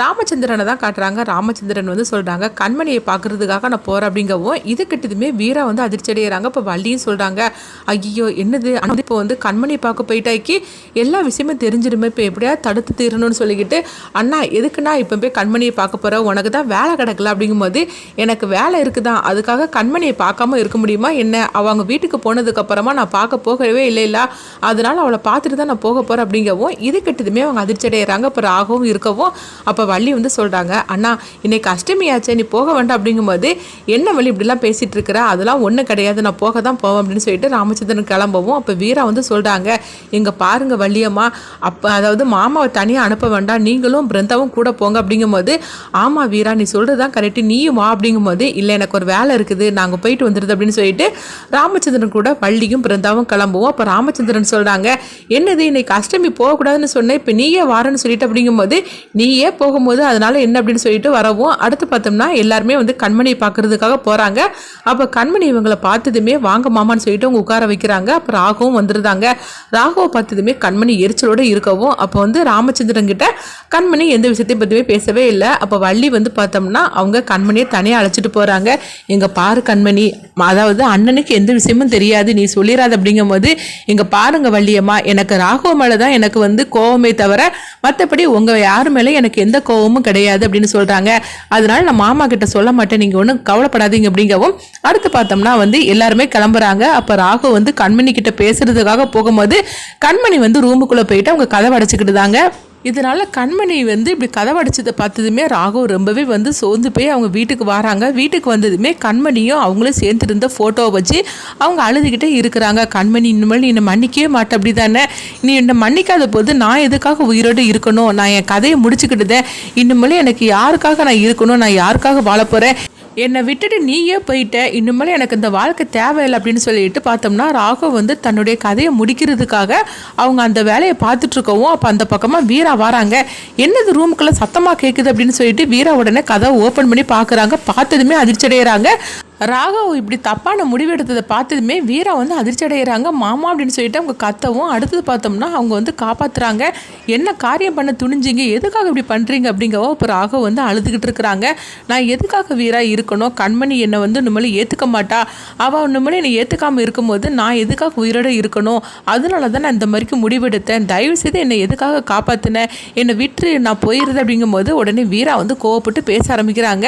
ராமச்சந்திரனை தான் காட்டுறாங்க. ராமச்சந்திரன் வந்து சொல்கிறாங்க கண்மணியை பார்க்குறதுக்காக நான் போகிறேன் அப்படிங்கவும் இது கிட்டதுமே வீரா வந்து அதிர்ச்சி அடைகிறாங்க இப்போ வள்ளியும் சொல்கிறாங்க ஐயோ என்னது? ஆனால் இப்போ வந்து கண்மணியை பார்க்க போயிட்டாக்கி எல்லா விஷயமும் தெரிஞ்சிருமே. இப்போ எப்படியா தடுத்து தீரணும்னு சொல்லிக்கிட்டு அண்ணா எதுக்குண்ணா இப்போ போய் கண்மணியை பார்க்க போகிறேன் உனக்கு தான் வேலை கிடக்கல. அப்படிங்கும்போது எனக்கு வேலை இருக்குதான் அதுக்காக கண்மணியை பார்க்காம இருக்க முடியுமா என்ன? அவங்க வீட்டுக்கு போனதுக்கப்புறமா நான் பார்க்க போகவே இல்லை இல்லை. அதனால் அவளை பார்த்துட்டு தான் நான் போக போகிறேன் அப்படிங்கவும் இது கிட்டதுமே அவங்க அதிர்ச்சி அடைகிறாங்க இப்போ ராகவும் இருக்கவும் அப்போ வள்ளி வந்து சொல்கிறாங்க அண்ணா இன்னைக்கு அஷ்டமியாச்சே நீ போக வேண்டாம். அப்படிங்கும்போது என்ன வழி இப்படிலாம் பேசிகிட்டு இருக்கிற? அதெல்லாம் ஒன்றும் கிடையாது. நான் போக தான் போவேன். அப்படின்னு சொல்லிட்டு ராமச்சந்திரன் கிளம்பவும் அப்போ வீரா வந்து சொல்கிறாங்க எங்கள் பாருங்கள் வள்ளியம்மா அப்போ அதாவது மாமாவை தனியாக அனுப்ப வேண்டாம். நீங்களும் பிருந்தாவும் கூட போங்க. அப்படிங்கும்போது ஆமாம் வீரா நீ சொல்கிறது தான் கரெக்டு நீயும் வா. அப்படிங்கும்போது இல்லை எனக்கு ஒரு வேலை இருக்குது. நாங்கள் போயிட்டு வந்துடுது. அப்படின்னு சொல்லிட்டு ராமச்சந்திரன் கூட வள்ளியும் பிருந்தாவும் கிளம்புவோம். அப்போ ராமச்சந்திரன் சொல்கிறாங்க என்னது இன்னைக்கு அஷ்டமி போகக்கூடாதுன்னு சொன்னேன். இப்போ நீயே வாரன்னு சொல்லிட்டு அப்படிங்கும்போது நீயே போ போகும்போது அதனால் என்ன அப்படின்னு சொல்லிட்டு வரவும் அடுத்து பார்த்தோம்னா எல்லாருமே வந்து கண்மணியை பார்க்கறதுக்காக போகிறாங்க அப்போ கண்மணி இவங்களை பார்த்ததுமே வாங்க மாமான்னு சொல்லிட்டு அவங்க உட்கார வைக்கிறாங்க. அப்போ ராகவும் வந்துருந்தாங்க ராகவை பார்த்ததுமே கண்மணி எரிச்சலோடு இருக்கவும் அப்போ வந்து ராமச்சந்திரன் கிட்ட கண்மணி எந்த விஷயத்தையும் பற்றியுமே பேசவே இல்லை. அப்போ வள்ளி வந்து பார்த்தோம்னா அவங்க கண்மணியை தனியாக அழைச்சிட்டு போகிறாங்க எங்கள் பாரு கண்மணி அதாவது அண்ணனுக்கு எந்த விஷயமும் தெரியாது நீ சொல்லிடாத அப்படிங்கும்போது இங்கே பாருங்க வள்ளியம்மா எனக்கு ராகவ மேலே தான் எனக்கு வந்து கோவமே தவிர மற்றபடி உங்கள் யார் மேலே எனக்கு எந்த கோவமும் கிடையாது அப்படின்னு சொல்கிறாங்க அதனால நான் மாமா கிட்ட சொல்ல மாட்டேன். நீங்கள் ஒன்றும் கவலைப்படாதீங்க அப்படிங்கவும் அடுத்து பார்த்தோம்னா வந்து எல்லாருமே கிளம்புறாங்க. அப்போ ராகு வந்து கண்மணி கிட்ட பேசுறதுக்காக போகும்போது கண்மணி வந்து ரூமுக்குள்ளே போயிட்டு அவங்க கதவை அடைச்சிக்கிட்டு தாங்க. இதனால் கண்மணி வந்து இப்படி கதவடைச்சதை பார்த்ததுமே ராகவ் ரொம்பவே வந்து சோர்ந்து போய் அவங்க வீட்டுக்கு வராங்க. வீட்டுக்கு வந்ததுமே கண்மணியும் அவங்களும் சேர்ந்துருந்த ஃபோட்டோவை வச்சு அவங்க அழுதுகிட்டே இருக்கிறாங்க. கண்மணி இனிமேல் நீ என்னை மன்னிக்கவே மாட்டேன் அப்படி தானே நீ என்னை மன்னிக்காத போது நான் எதுக்காக உயிரோடு இருக்கணும்? நான் என் கதையை முடிச்சுக்கிட்டுதேன். இனிமேல் எனக்கு யாருக்காக நான் இருக்கணும்? நான் யாருக்காக வாழ போகிறேன் என்னை விட்டுட்டு நீயே போயிட்ட. இனிமேல் எனக்கு இந்த வாழ்க்கை தேவையில்லை அப்படின்னு சொல்லிட்டு பார்த்தோம்னா ராகவ் வந்து தன்னுடைய கதையை முடிக்கிறதுக்காக அவங்க அந்த வேலையை பார்த்துட்டு இருக்கவும் அப்போ அந்த பக்கமாக வீரா வராங்க. என்னது ரூமுக்குள்ளே சத்தமாக கேட்குது அப்படின்னு சொல்லிட்டு வீரா உடனே கதை ஓப்பன் பண்ணி பார்க்குறாங்க. பார்த்ததுமே அதிர்ச்சி அடைகிறாங்க ராகவ் இப்படி தப்பான முடிவெடுத்ததை பார்த்ததுமே வீரா வந்து அதிர்ச்சி அடைகிறாங்க மாமா அப்படின்னு சொல்லிட்டு அவங்க கத்தவும் அடுத்தது பார்த்தோம்னா அவங்க வந்து காப்பாற்றுறாங்க என்ன காரியம் பண்ண துணிஞ்சிங்க? எதுக்காக இப்படி பண்ணுறீங்க அப்படிங்கவோ இப்போ ராகவ் வந்து அழுதுகிட்டு இருக்கிறாங்க. நான் எதுக்காக வீரா இருக்கணும்? கண்மணி என்னை வந்து இனிமேல் ஏற்றுக்க மாட்டா. அவள் இனிமேல் என்னை ஏற்றுக்காமல் இருக்கும்போது நான் எதுக்காக உயிரோட இருக்கணும்? அதனால தான் நான் இந்த மாதிரிக்கு முடிவெடுத்தேன். தயவு செய்து என்னை எதுக்காக காப்பாற்றினேன் என்னை விட்டு நான் போயிடுறது அப்படிங்கும்போது உடனே வீரா வந்து கோவப்பட்டு பேச ஆரம்பிக்கிறாங்க.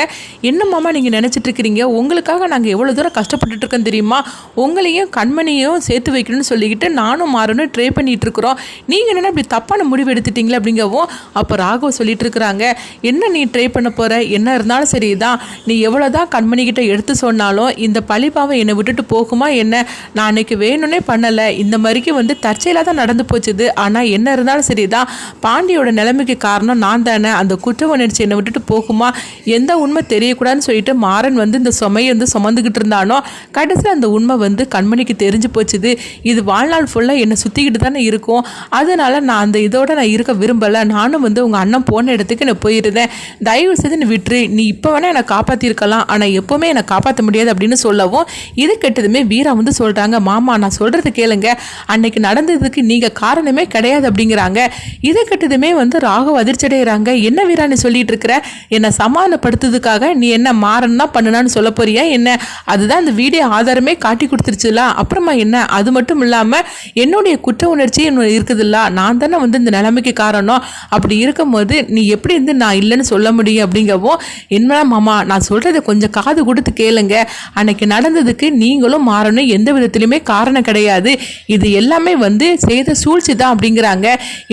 என்ன மாமா நீங்கள் நினச்சிட்டு இருக்கிறீங்க? உங்களுக்காக நாங்கள் எவ்வளோ தூரம் கஷ்டப்பட்டுட்டு இருக்கோம் தெரியுமா? உங்களையும் கண்மணியும் சேர்த்து வைக்கணும்னு சொல்லிக்கிட்டு நானும் மாறணும் ட்ரை பண்ணிட்டு இருக்கிறோம். நீங்கள் என்னென்ன இப்படி தப்பான முடிவு எடுத்துட்டீங்களே அப்படிங்கவும் அப்போ ராகவ் சொல்லிட்டு இருக்கிறாங்க. என்ன நீ ட்ரை பண்ண போகிற என்ன இருந்தாலும் சரிதான். நீ எவ்வளோ தான் கண்மணிக்கிட்ட எடுத்து சொன்னாலும் இந்த பழிப்பாவை என்னை விட்டுட்டு போகுமா என்ன? நான் அன்னைக்கு வேணும்னே பண்ணலை. இந்த மாதிரிக்கு வந்து தற்செயலாக தான் நடந்து போச்சுது. ஆனால் என்ன இருந்தாலும் சரிதான். பாண்டியோட நிலைமைக்கு காரணம் நான் தானே. அந்த குற்ற உணர்ச்சி என்னை விட்டுட்டு போகுமா? எந்த உண்மை தெரியக்கூடாதுன்னு சொல்லிட்டு மாறன் வந்து இந்த சுமையை வந்து சுமந்துக்கிட்டு இருந்தானோ கடைசியில் அந்த உண்மை வந்து கண்மணிக்கு தெரிஞ்சு போச்சுது. இது வாழ்நாள் ஃபுல்லாக என்னை சுற்றிக்கிட்டு தானே இருக்கும். அதனால் நான் அந்த இதோட நான் இருக்க விரும்பலை. நானும் வந்து உங்கள் அண்ணன் போன இடத்துக்கு நான் போயிருந்தேன். தயவு செய்து நீ விட்டுரு. நீ இப்போ வேணால் என்னை காப்பாற்றிருக்கலாம் ஆனால் எப்போவுமே என்னை காப்பாற்ற முடியாது அப்படின்னு சொல்லவும் இது கெட்டதுமே வீரா வந்து சொல்கிறாங்க மாமா நான் சொல்கிறது கேளுங்க. அன்னைக்கு நடந்ததுக்கு நீங்கள் காரணமே கிடையாது அப்படிங்கிறாங்க. இதை கெட்டதுமே வந்து ராகவ் அதிர்ச்சி அடைகிறாங்க என்ன வீரா நீ சொல்லிட்டு இருக்கிற? என்னை சமாதானப்படுத்துறதுக்காக நீ என்ன மாறன்னா பண்ணுனான்னு சொல்ல போறியா? என்ன? அதுதான் இந்த வீடியோ ஆதாரமே காட்டி கொடுத்துருச்சுல. அப்புறமா என்ன? அது மட்டும் இல்லாமல் என்னுடைய குற்ற உணர்ச்சி இன்னும் இருக்குதுல்ல. நான் தானே வந்து இந்த நிலைமைக்கு காரணம். அப்படி இருக்கும்போது நீ எப்படி இருந்து நான் இல்லைன்னு சொல்ல முடியும் அப்படிங்கவும் என்ன மாமா நான் சொல்கிறத கொஞ்சம் காது கொடுத்து கேளுங்க. அன்னைக்கு நடந்ததுக்கு நீங்களும் மாறணும். எந்த விதத்துலையுமே காரணம் கிடையாது. இது எல்லாமே வந்து செய்த சூழ்ச்சி தான் அப்படிங்கிறாங்க.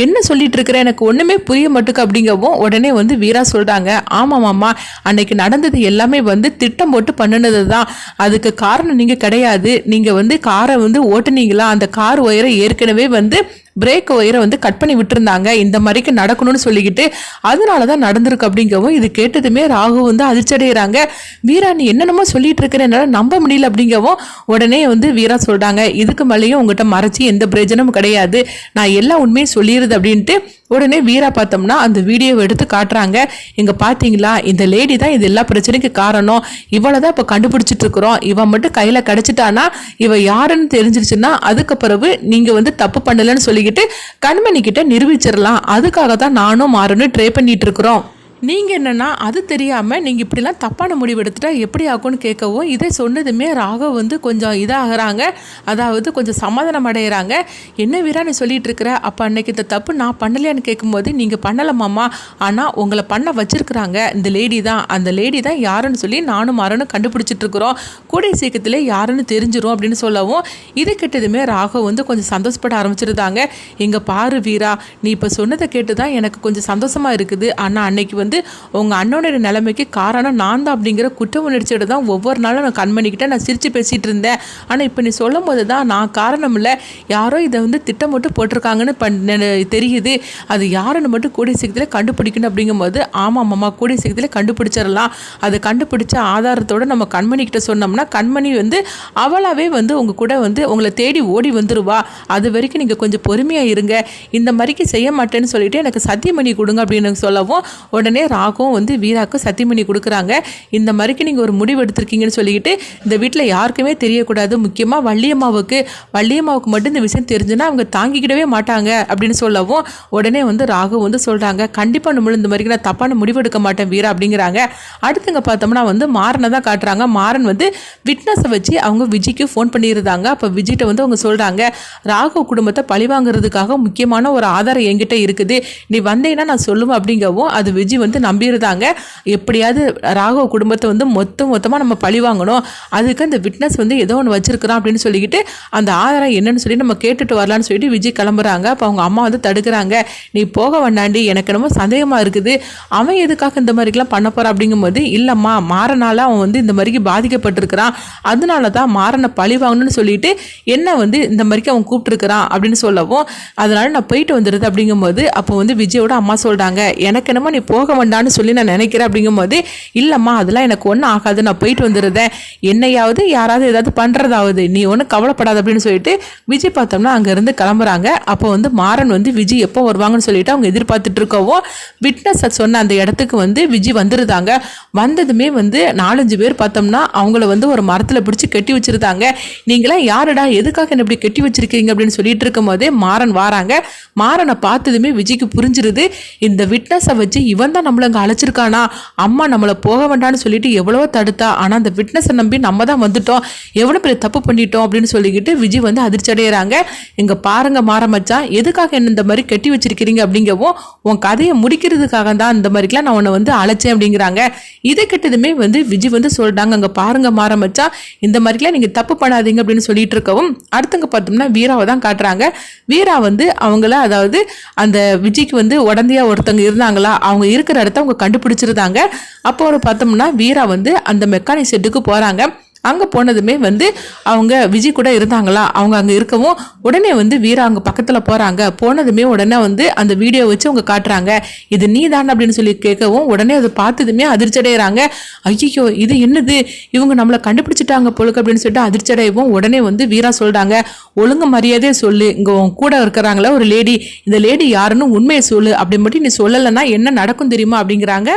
என்ன சொல்லிட்டு இருக்கிற எனக்கு ஒன்றுமே புரிய மட்டுக்கு அப்படிங்கவும் உடனே வந்து வீரா சொல்கிறாங்க ஆமாம் மாமா அன்னைக்கு நடந்தது எல்லாமே வந்து திட்டம் போட்டு பண்ணினது தான் அதுக்கு காரணம் நீங்கள் கிடையாது. நீங்கள் வந்து காரை வந்து ஓட்டுனீங்களா? அந்த கார் ஒயரை ஏற்கனவே வந்து பிரேக் ஒயரை வந்து கட் பண்ணி விட்டுருந்தாங்க. இந்த மாதிரிக்கு நடக்கணும்னு சொல்லிக்கிட்டு அதனால தான் நடந்திருக்கு அப்படிங்கவும் இது கேட்டதுமே ராகு வந்து அதிர்ச்சி அடைகிறாங்க வீரா நீ என்னென்னமோ சொல்லிட்டு இருக்கிற என்னால் நம்ப முடியல அப்படிங்கவும் உடனே வந்து வீரா சொல்கிறாங்க இதுக்கு மேலேயும் உங்கள்கிட்ட மறைச்சி எந்த பிரயோஜனமும் கிடையாது. நான் எல்லா உண்மையும் சொல்லிடுது அப்படின்ட்டு உடனே வீரா பார்த்தோம்னா அந்த வீடியோவை எடுத்து காட்டுறாங்க. இங்கே பார்த்தீங்களா இந்த லேடி தான் இது எல்லா பிரச்சனைக்கு காரணம். இவளை தான் இப்போ கண்டுபிடிச்சிட்டு இருக்கிறோம். இவன் மட்டும் கையில் கிடச்சிட்டானா? இவ யாருன்னு தெரிஞ்சிருச்சுன்னா அதுக்கு பிறகு நீங்கள் வந்து தப்பு பண்ணலன்னு சொல்லிக்கிட்டு கண்மணி கிட்ட நிரூபிச்சிடலாம் அதுக்காக தான் நானும் மாறணும் ட்ரை பண்ணிட்டு இருக்கிறோம். நீங்கள் என்னென்னா அது தெரியாமல் நீங்கள் இப்படிலாம் தப்பான முடிவு எடுத்துட்டா எப்படி ஆகும்னு கேட்கவும் இதை சொன்னதுமே ராகவ் வந்து கொஞ்சம் இதாகிறாங்க. அதாவது கொஞ்சம் சமாதானம் அடைகிறாங்க என்ன வீரா நீ சொல்லிட்டு இருக்கிற? அப்போ அன்னைக்கு இந்த தப்பு நான் பண்ணலையான்னு கேட்கும்போது நீங்கள் பண்ணலமாம்மா ஆனால் உங்களை பண்ண வச்சுருக்குறாங்க. இந்த லேடி தான். அந்த லேடி தான் யாருன்னு சொல்லி நானும் மரணும் கண்டுபிடிச்சிட்டு இருக்கிறோம். சீக்கிரத்தில் யாருன்னு தெரிஞ்சிடும் அப்படின்னு சொல்லவும் இது கிட்டதுமே ராகவ் வந்து கொஞ்சம் சந்தோஷப்பட ஆரம்பிச்சிருந்தாங்க. எங்கள் பாரு வீரா நீ இப்போ சொன்னதை கேட்டு தான் எனக்கு கொஞ்சம் சந்தோஷமாக இருக்குது. ஆனால் அன்னைக்கு வந்து உங்கள் அண்ணனோட நிலைமைக்கு காரணம் நான் தான் அப்படிங்கிற குற்ற உணர்ச்சியோட தான் ஒவ்வொரு நாளும் நான் கண்மணிக்கிட்ட நான் சிரித்து பேசிகிட்டு இருந்தேன். ஆனால் இப்போ நீ சொல்லும் போது தான் நான் காரணம் இல்லை. யாரோ இதை வந்து திட்டமிட்டு போட்டிருக்காங்கன்னு பண் தெரியுது. அது யாருன்னு மட்டும் கூடிய சீக்கிரத்தில் கண்டுபிடிக்கணும் அப்படிங்கும்போது ஆமாம் மாமா கூடிய சீக்கிரத்தில் கண்டுபிடிச்சிடலாம். அதை கண்டுபிடிச்ச ஆதாரத்தோடு நம்ம கண்மணிக்கிட்ட சொன்னோம்னா கண்மணி வந்து அவளாவே வந்து உங்கள் கூட வந்து உங்களை தேடி ஓடி வந்துடுவா அது வரைக்கும் நீங்கள் கொஞ்சம் பொறுமையாக இருங்க. இந்த மாதிரிக்கு செய்ய மாட்டேன்னு சொல்லிட்டு எனக்கு சத்தியமணி கொடுங்க அப்படின்னு சொல்லவும் உடனே உடனே ராகும் வந்து வீராவுக்கு சத்தியமணி கொடுக்குறாங்க. இந்த மாதிரிக்கு நீங்கள் ஒரு முடிவு எடுத்திருக்கீங்கன்னு சொல்லிக்கிட்டு இந்த வீட்டில் யாருக்குமே தெரியக்கூடாது. முக்கியமாக வள்ளியம்மாவுக்கு. வள்ளியம்மாவுக்கு மட்டும் இந்த விஷயம் தெரிஞ்சுன்னா அவங்க தாங்கிக்கிடவே மாட்டாங்க அப்படின்னு சொல்லவும் உடனே வந்து ராகு வந்து சொல்கிறாங்க கண்டிப்பாக நம்மளும் இந்த மாதிரிக்கு நான் தப்பான முடிவு எடுக்க மாட்டேன் வீரா அப்படிங்கிறாங்க. அடுத்துங்க பார்த்தோம்னா வந்து மாறனை தான் காட்டுறாங்க. மாறன் வந்து விட்னஸை வச்சு அவங்க விஜய்க்கு ஃபோன் பண்ணியிருந்தாங்க. அப்போ விஜய்கிட்ட வந்து அவங்க சொல்கிறாங்க ராகு குடும்பத்தை பழிவாங்கிறதுக்காக முக்கியமான ஒரு ஆதாரம் என்கிட்ட இருக்குது. நீ வந்தேன்னா நான் சொல்லுவேன் அப்படிங்கவும் அது விஜய் வந்து நம்பியிருந்தாங்க. எப்படியாவது ராகவ குடும்பத்தை வந்து மொத்த மொத்தமாக நம்ம பழி வாங்கணும். அதுக்கு அந்த விட்னஸ் வந்து ஏதோ ஒன்று வச்சிருக்கிறான் அப்படின்னு சொல்லிக்கிட்டு அந்த ஆதாரம் என்னன்னு சொல்லி நம்ம கேட்டுட்டு வரலான்னு சொல்லிட்டு விஜய் கிளம்புறாங்க. அப்போ அவங்க அம்மா வந்து தடுக்கிறாங்க. நீ போக வேண்டாண்டி எனக்கு என்னமோ சந்தேகமாக இருக்குது. அவன் எதுக்காக இந்த மாதிரிக்கெல்லாம் பண்ண போகிறான் அப்படிங்கும்போது இல்லைம்மா மாறனால அவன் வந்து இந்த மாதிரிக்கு பாதிக்கப்பட்டிருக்கிறான். அதனால தான் மாறனை பழி வாங்கணும்னு சொல்லிட்டு என்ன வந்து இந்த மாதிரிக்கு அவன் கூப்பிட்டுருக்கிறான் அப்படின்னு சொல்லவும் அதனால நான் போயிட்டு வந்துடுது அப்படிங்கும்போது அப்போ வந்து விஜயோட அம்மா சொல்கிறாங்க எனக்கு என்னமோ நீ போக வேண்டான்னு சொல்லி நான் நினைக்கிறேன் அப்படிங்கும்போது இல்லைம்மா அதெல்லாம் எனக்கு ஒன்றும் ஆகாது. நான் போயிட்டு வந்துடுறேன் என்னையாவது யாராவது ஏதாவது பண்ணுறதாவது நீ ஒன்றும் கவலைப்படாது அப்படின்னு சொல்லிட்டு விஜய் பார்த்தோம்னா அங்கேருந்து கிளம்புறாங்க. அப்போ வந்து மாறன் வந்து விஜய் எப்போ வருவாங்கன்னு சொல்லிட்டு அவங்க எதிர்பார்த்துட்டு இருக்கவும் விட்னஸ் சொன்ன அந்த இடத்துக்கு வந்து விஜய் வந்துருந்தாங்க வந்ததுமே வந்து நாலஞ்சு பேர் பார்த்தோம்னா அவங்கள வந்து ஒரு மரத்தில் பிடிச்சி கட்டி வச்சுருந்தாங்க. நீங்களாம் யாருடா? எதுக்காக என்ன இப்படி கட்டி வச்சிருக்கீங்க? அப்படின்னு சொல்லிட்டு இருக்கும் போதே மாறன் வாராங்க. மாறனை பார்த்ததுமே விஜய்க்கு புரிஞ்சிருது. இந்த விட்னஸை வச்சு இவன் தான் நம்மளை அங்கே அழைச்சிருக்கானா? அம்மா நம்மளை போக வேண்டாம்னு சொல்லிட்டு எவ்வளவோ தடுத்தா. ஆனால் அந்த விட்னஸை நம்பி நம்ம தான் வந்துட்டோம். எவ்வளோ பெரிய தப்பு பண்ணிட்டோம் அப்படின்னு சொல்லிக்கிட்டு விஜய் வந்து அதிர்ச்சி அடைகிறாங்க இங்கே பாருங்க மாற மச்சான் எதுக்காக என்ன இந்த மாதிரி கட்டி வச்சிருக்கிறீங்க அப்படிங்கவும் உன் கதையை முடிக்கிறதுக்காக தான் இந்த மாதிரிக்கெலாம் நான் உன்னை வந்து அழைச்சேன் அப்படிங்கிறாங்க. இதை கிட்டதுமே வந்து விஜய் வந்து சொல்கிறாங்க அங்கே பாருங்க மாற இந்த மாதிரிலாம் நீங்கள் தப்பு பண்ணாதீங்க அப்படின்னு சொல்லிட்டு இருக்கவும் அடுத்தங்க பார்த்தோம்னா வீராவை தான் காட்டுறாங்க. வீரா வந்து அவங்கள அதாவது அந்த விஜய்க்கு வந்து உடந்தையா ஒருத்தவங்க இருந்தாங்களா அவங்க இருக்க இருக்கிற இடத்த அவங்க கண்டுபிடிச்சிருந்தாங்க. அப்போ ஒரு பார்த்தோம்னா வீரா வந்து அந்த மெக்கானிக் செட்டுக்கு போகிறாங்க அங்கே போனதுமே வந்து அவங்க விஜய் கூட இருந்தாங்களா? அவங்க அங்கே இருக்கவும் உடனே வந்து வீரா அங்கே பக்கத்தில் போகிறாங்க போனதுமே உடனே வந்து அந்த வீடியோ வச்சு அவங்க காட்டுறாங்க. இது நீ தான் அப்படின்னு சொல்லி கேட்கவும் உடனே அதை பார்த்ததுமே அதிர்ச்சடைகிறாங்க ஐயோ இது என்னது? இவங்க நம்மளை கண்டுபிடிச்சிட்டாங்க பொழுக்கு அப்படின்னு சொல்லிட்டு அதிர்ச்சடையவும் உடனே வந்து வீரா சொல்கிறாங்க ஒழுங்கு மரியாதையே சொல்லு. இங்கே உன் கூட இருக்கிறாங்களா ஒரு லேடி இந்த லேடி யாருன்னு உண்மையை சொல்லு. அப்படி மட்டும் நீ சொல்லலைன்னா என்ன நடக்கும் தெரியுமா அப்படிங்கிறாங்க